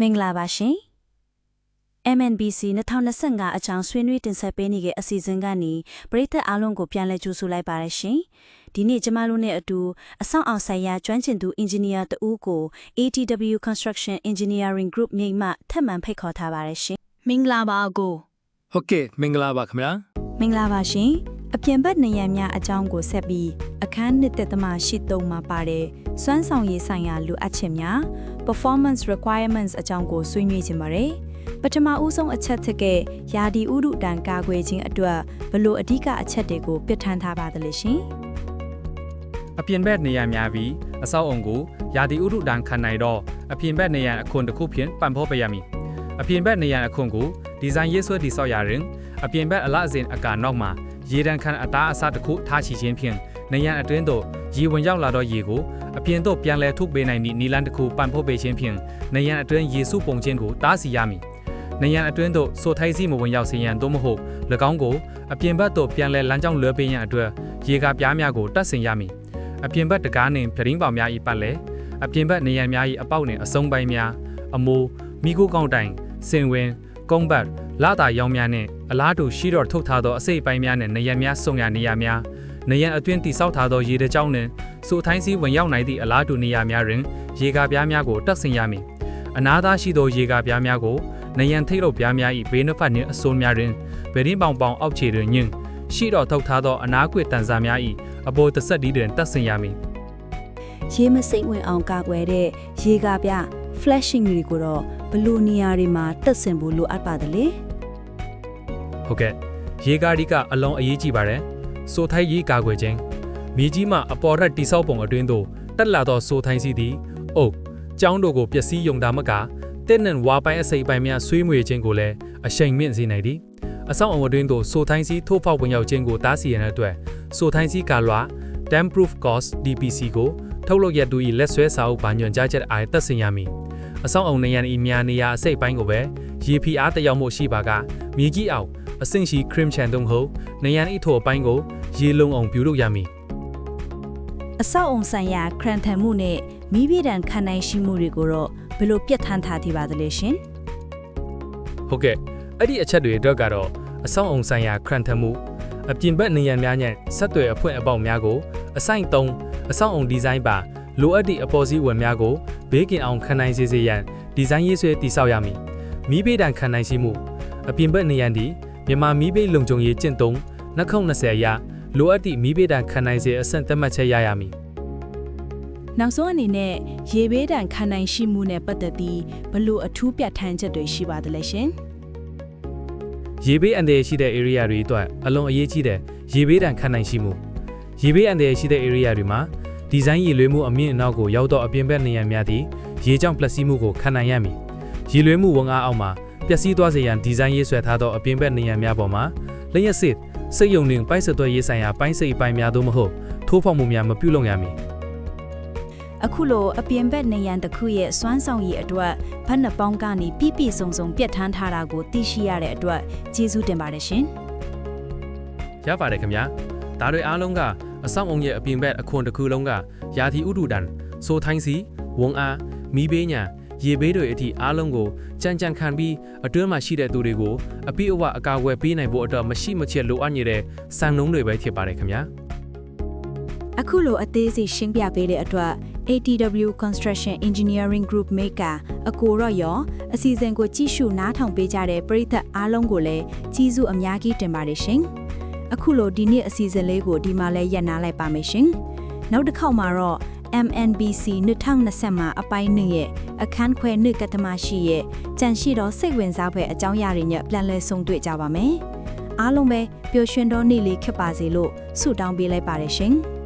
မင်္ဂလာပါရှင် MNBC 2025အကြောင်းဆွေးနွေးတင်ဆက်ပေးနေတဲ့အစီအစဉ်ကနေပရိသတ်အားလုံးကိုပြန်လည်ကြိုဆိုလိုက်ပါရရှင်ဒီနေ့ကျမတို့နဲ့အတူအဆောင်အောင်ဆိုင်ရာကျွမ်းကျင်သူအင်ဂျင်နီယာတဦးကို ATW Construction Engineering Group မြိတ်မှထပ်မံဖိတ်ခေါ်ထားပါရရှင်မင်္ဂလာပါကိုဟုတ်ကဲ့မင်္ဂလာပါခင်ဗျာမင်္ဂလာပါရှင် အပြင်ဘက်နေရများအကြောင်းကိုဆက်ပြီးအခန်းနှစ်သက်သမားရှိသုံးမှာပါတယ်စွမ်းဆောင်ရည်ဆိုင်ရာလိုအပ်ချက်များ performance requirements အကြောင်းကိုဆွေးနွေးခြင်းပါတယ်ပထမဦးဆုံးအချက်သက်ကယာဒီဥဒုတန်ကာကွယ်ခြင်းအတွက်ဘလို့အဓိကအချက်တွေကိုပြဋ္ဌာန်းထားပါသလဲရှင်အပြင်ဘက်နေရများပြီးအဆောက်အုံကိုယာတီဥဒုတန်ခံနိုင်တော့အပြင်ဘက်နေရအခွန်တစ်ခုဖြင့်ပံ့ပိုးပေးရမည်အပြင်ဘက်နေရအခွန်ကိုဒီဇိုင်းရေးဆွဲတည်ဆောက်ရရင်အပြင်ဘက်အလအစဉ်အကာနောက်မှာ ရေတံခန့်အသားအစတစ်ခုထားချခြင်းဖြင့်နေရအတွင်းသို့ရေဝင်ရောက်လာတော့ရေကိုအပြင်သို့ပြန်လည်ထုတ်ပေးနိုင်သည့်နီလန်တစ်ခုပံ့ပိုးပေးခြင်းဖြင့်နေရအတွင်းရေစုပုံခြင်းကိုတားဆီးရမည်နေရအတွင်းသို့ဆိုထိုင်းစီမဝင်ရောက်စေရန်သို့မဟုတ်၎င်းကိုအပြင်ဘက်သို့ပြန်လည်လမ်းကြောင်းလွှဲပေးရန်အတွက်ရေကားပြားများကိုတတ်ဆင်ရမည်အပြင်ဘက်တကားနှင့်ပြတင်းပေါင်များ၏ပတ်လဲအပြင်ဘက်နေရန်များ၏အပေါက်နှင့်အစုံပိုင်းများအမိုးမိခိုးကောင်းတိုင်စင်ဝင် ကုန်းဘတ်လာတာရောင်များနှင့်အလားတူရှိတော်ထုတ်ထားသောအစိပ်ပိုင်းများနှင့်နေရန်များစုံရနေရများနေရန်အတွင်းတိဆောက်ထားသောရေတကြောင်းနှင့်စိုးထိုင်းစီဝင်ရောက်နိုင်သည့်အလားတူနေရများတွင်ရေကားပြားများကိုတက်ဆင်ရမည်အနာသားရှိသောရေကားပြားများကိုနေရန်ထိတ်လို့ပြားများ၏ဘေးနှစ်ဖက်နှင့်အစွန်းများတွင်ဗရင်းပေါင်ပေါင်အောက်ခြေတွင်ညင်ရှိတော်ထုတ်ထားသောအနာခွေတန်စာများ၏အပေါ်တစ်ဆက်ဒီတွင်တက်ဆင်ရမည်ရေမစိမ့်ဝင်အောင်ကာကွယ်တဲ့ရေကားပြ flashing တွေကိုတော့ဘလို့နေရာတွေမှာတက်ဆင်ဖို့လိုအပ်ပါသလဲဟုတ်ကဲ့ရေကားဒီကအလုံးအရေးကြီးပါတယ်ဆိုထိုင်းရေကာကွယ်ခြင်းမြေကြီးမှအပေါ်ရက်တိဆောက်ပုံအတွင်းသို့တက်လာသောဆိုထိုင်းစီသည်အုတ်ကျောင်းတို့ကိုပျက်စီးယုံတာမကတဲ့နဲ့ဝါပိုင်းအစိပ်ပိုင်းများဆွေးမွေခြင်းကိုလည်းအရှိန်မြင့်စေနိုင်သည်အဆောင်အဝတ်တွင်းသို့ဆိုထိုင်းစီထိုးဖောက်ဝင်ရောက်ခြင်းကိုတားဆီးရန်အတွက်ဆိုထိုင်းစီကာလွာ dam proof cost DPC ကိုထုတ်လုပ်ရတူ၏လက်ဆွဲစာအုပ်ပါညွန်ကြားချက်အားသက်ဆိုင်ရမည် အဆောင်အုံနေရန်ဤများနေရာအစိပ်ပိုင်းကိုပဲရေဖီအားတယောက်မှုရှိပါကမြေကြီးအောင်အဆင့်ရှိ cream chan တုံးဟုတ်နေရန်ဤထိုအပိုင်းကိုရေလုံအောင်ပြုလုပ်ရမည်အဆောက်အုံဆိုင်ရာခရန်ထန်မှုနဲ့မိဘတန်ခံနိုင်ရှိမှုတွေကိုတော့ဘလို့ပြတ်ထန်းထားသေးပါသလဲရှင်ဟုတ်ကဲ့အဲ့ဒီအချက်တွေအတွက်ကတော့အဆောင်အုံဆိုင်ရာခရန်ထမှုအပြင်ဘက်နေရန်များနဲ့ဆက်သွယ်အဖွင့်အပေါက်များကိုအဆိုင်သုံးအဆောင်အုံဒီဇိုင်းပါလိုအပ်သည့်အပေါ်စီးဝင်များကို ဘေးကင်အောင်ခံနိုင်စေစေရန်ဒီဇိုင်းရေးဆွဲတည်ဆောက်ရမည်မိဘေးတန်ခံနိုင်ရှိမှုအပြင်ဘက်နေရန်သည်မြန်မာမိဘေးလုံခြုံရေးကျင့်သုံး2020အရလိုအပ်သည့်မိဘေးတန်ခံနိုင်စေအဆင့်သတ်မှတ်ချက်ရရမည်နောက်ဆုံးအနေနဲ့ရေဘေးတန်ခံနိုင်ရှိမှုနဲ့ပတ်သက်ပြီးဘလို့အထူးပြတ်ထန်းချက်တွေရှိပါသလဲရှင်ရေဘေးအန္တရာယ်ရှိတဲ့ area တွေအတွက်အလွန်အရေးကြီးတဲ့ရေဘေးဒဏ်ခံနိုင်ရှိမှုရေဘေးအန္တရာယ်ရှိတဲ့ area တွေမှာ ဒီဇိုင်းရေလွှဲမှုအမြင့်အနောက်ကိုရောက်တော့အပြင်ဘက်နေရာများသည့်ရေကြောင့်ပျက်စီးမှုကိုခံနိုင်ရမည်ရေလွှဲမှုဝန်အားအောက်မှာပျက်စီးသွားစေရန်ဒီဇိုင်းရေးဆွဲထားသောအပြင်ဘက်နေရာများပေါ်မှာလျှက်စစ်စိတ်ယုံနှင့်ပိုက်ဆက်သွဲရေးဆိုင်ရာပိုင်းစိတ်ပိုင်းများသို့မဟုတ်ထိုးဖောက်မှုများမပြုလုပ်ရမည်အခုလိုအပြင်ဘက်နေရန်တစ်ခုရဲ့စွမ်းဆောင်ရည်အတွက်ဘတ်နှစ်ပေါင်းကနေပြည့်ပြည့်စုံစုံပြတ်ထန်းထားတာကိုသိရှိရတဲ့အတွက်ကျေးဇူးတင်ပါတယ်ရှင်ရပါတယ်ခင်ဗျာဒါတွေအားလုံးက အဆောင်အုံရဲ့အပြင်ဘက်အခွန်တစ်ခုလုံးကယာတီဥဒုဒန်ဆိုထိုင်းစီဝုံအားမီးဘေးညာရေဘေးတွေအထိအားလုံးကိုကြံကြံခံပြီးအတွင်းမှာရှိတဲ့သူတွေကိုအပြည့်အဝအကာအကွယ်ပေးနိုင်ဖို့အတွက်မရှိမချစ်လိုအပ်နေတဲ့စံနှုန်းတွေပဲဖြစ်ပါတယ်ခင်ဗျာအခုလိုအသေးစိတ်ရှင်းပြပေးတဲ့အတွက် ATW Construction Engineering Group Maker အကိုရော့ရောအစီအစဉ်ကိုကြည့်ရှုနားထောင်ပေးကြတဲ့ပရိသတ်အားလုံးကိုလည်းကျေးဇူးအများကြီးတင်ပါတယ်ရှင်။ အခုလိုဒီနေ့အစီအစဉ်လေးကိုဒီမှာလဲရပ်နားလိုက်ပါမယ်ရှင်။နောက်တစ်ခေါက်မှာတော့ MNBC 2020မှာအပိုင်း2ရဲ့အခန်းခွဲ2ကတ္တမရှိရဲ့ကြန့်ရှိတော့စိတ်ဝင်စားဖွယ်အကြောင်းအရာတွေနဲ့ပြန်လည်ဆုံတွေ့ကြပါမယ်။အားလုံးပဲပျော်ရွှင်သောနေ့လေးဖြစ်ပါစေလို့ဆုတောင်းပေးလိုက်ပါတယ်ရှင်။